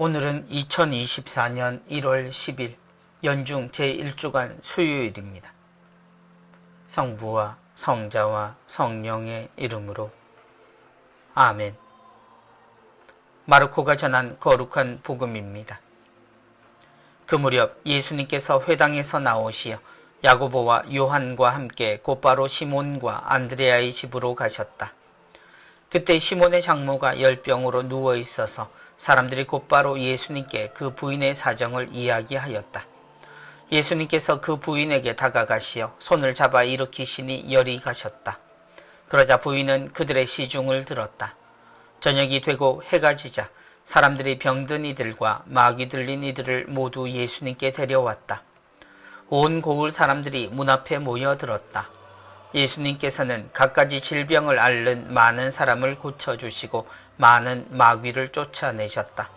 오늘은 2024년 1월 10일 연중 제1주간 수요일입니다. 성부와 성자와 성령의 이름으로 아멘. 마르코가 전한 거룩한 복음입니다. 그 무렵 예수님께서 회당에서 나오시어 야고보와 요한과 함께 곧바로 시몬과 안드레아의 집으로 가셨다. 그때 시몬의 장모가 열병으로 누워 있어서 사람들이 곧바로 예수님께 그 부인의 사정을 이야기하였다. 예수님께서 그 부인에게 다가가시어 손을 잡아 일으키시니 열이 가셨다. 그러자 부인은 그들의 시중을 들었다. 저녁이 되고 해가 지자 사람들이 병든 이들과 마귀 들린 이들을 모두 예수님께 데려왔다. 온 고을 사람들이 문 앞에 모여들었다. 예수님께서는 갖가지 질병을 앓는 많은 사람을 고쳐주시고 많은 마귀를 쫓아내셨다.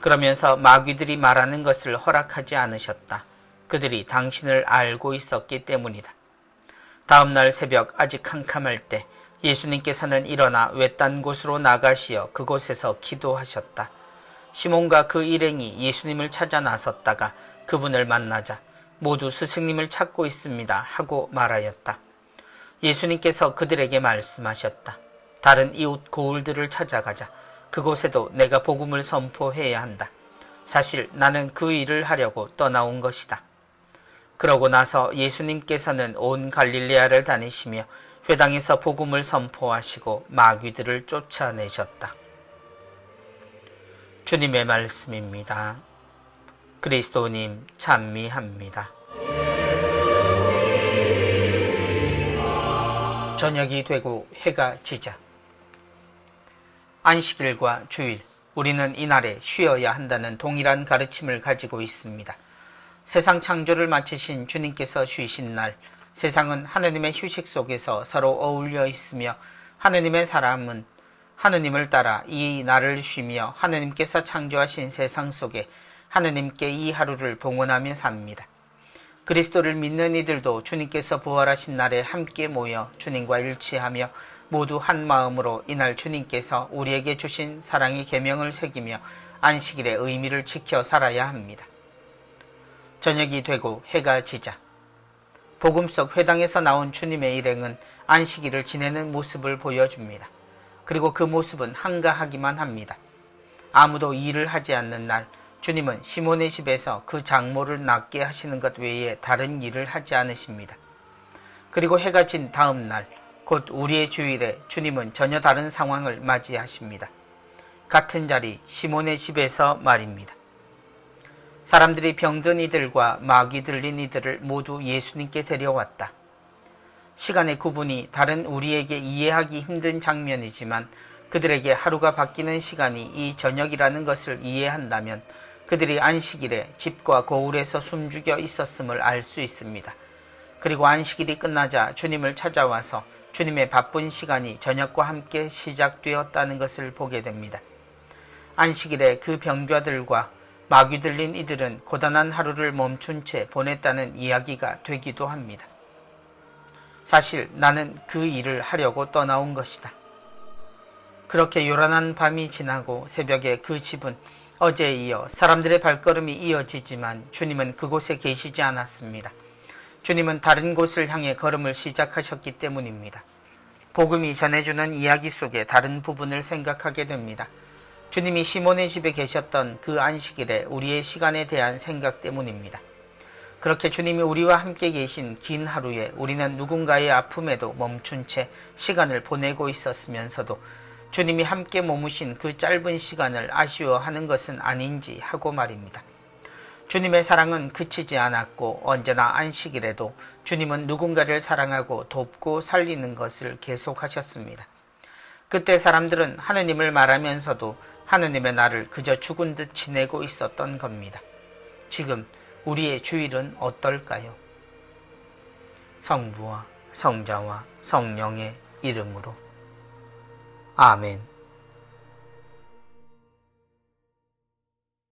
그러면서 마귀들이 말하는 것을 허락하지 않으셨다. 그들이 당신을 알고 있었기 때문이다. 다음날 새벽 아직 캄캄할 때 예수님께서는 일어나 외딴 곳으로 나가시어 그곳에서 기도하셨다. 시몬과 그 일행이 예수님을 찾아 나섰다가 그분을 만나자 모두 스승님을 찾고 있습니다 하고 말하였다. 예수님께서 그들에게 말씀하셨다. 다른 이웃 고을들을 찾아가자. 그곳에도 내가 복음을 선포해야 한다. 사실 나는 그 일을 하려고 떠나온 것이다. 그러고 나서 예수님께서는 온 갈릴레아를 다니시며 회당에서 복음을 선포하시고 마귀들을 쫓아내셨다. 주님의 말씀입니다. 그리스도님 찬미합니다. 저녁이 되고 해가 지자 안식일과 주일 우리는 이날에 쉬어야 한다는 동일한 가르침을 가지고 있습니다. 세상 창조를 마치신 주님께서 쉬신 날 세상은 하느님의 휴식 속에서 서로 어울려 있으며 하느님의 사람은 하느님을 따라 이 날을 쉬며 하느님께서 창조하신 세상 속에 하느님께 이 하루를 봉헌하며 삽니다. 그리스도를 믿는 이들도 주님께서 부활하신 날에 함께 모여 주님과 일치하며 모두 한 마음으로 이날 주님께서 우리에게 주신 사랑의 계명을 새기며 안식일의 의미를 지켜 살아야 합니다. 저녁이 되고 해가 지자 복음 속 회당에서 나온 주님의 일행은 안식일을 지내는 모습을 보여줍니다. 그리고 그 모습은 한가하기만 합니다. 아무도 일을 하지 않는 날 주님은 시몬의 집에서 그 장모를 낫게 하시는 것 외에 다른 일을 하지 않으십니다. 그리고 해가 진 다음 날, 곧 우리의 주일에 주님은 전혀 다른 상황을 맞이하십니다. 같은 자리 시몬의 집에서 말입니다. 사람들이 병든 이들과 마귀 들린 이들을 모두 예수님께 데려왔다. 시간의 구분이 다른 우리에게 이해하기 힘든 장면이지만 그들에게 하루가 바뀌는 시간이 이 저녁이라는 것을 이해한다면 그들이 안식일에 집과 거울에서 숨죽여 있었음을 알 수 있습니다. 그리고 안식일이 끝나자 주님을 찾아와서 주님의 바쁜 시간이 저녁과 함께 시작되었다는 것을 보게 됩니다. 안식일에 그 병자들과 마귀 들린 이들은 고단한 하루를 멈춘 채 보냈다는 이야기가 되기도 합니다. 사실 나는 그 일을 하려고 떠나온 것이다. 그렇게 요란한 밤이 지나고 새벽에 그 집은 어제에 이어 사람들의 발걸음이 이어지지만 주님은 그곳에 계시지 않았습니다. 주님은 다른 곳을 향해 걸음을 시작하셨기 때문입니다. 복음이 전해주는 이야기 속의 다른 부분을 생각하게 됩니다. 주님이 시몬의 집에 계셨던 그 안식일에 우리의 시간에 대한 생각 때문입니다. 그렇게 주님이 우리와 함께 계신 긴 하루에 우리는 누군가의 아픔에도 멈춘 채 시간을 보내고 있었으면서도 주님이 함께 머무신 그 짧은 시간을 아쉬워하는 것은 아닌지 하고 말입니다. 주님의 사랑은 그치지 않았고 언제나 안식일에도 주님은 누군가를 사랑하고 돕고 살리는 것을 계속하셨습니다. 그때 사람들은 하느님을 말하면서도 하느님의 날을 그저 죽은 듯 지내고 있었던 겁니다. 지금 우리의 주일은 어떨까요? 성부와 성자와 성령의 이름으로 아멘.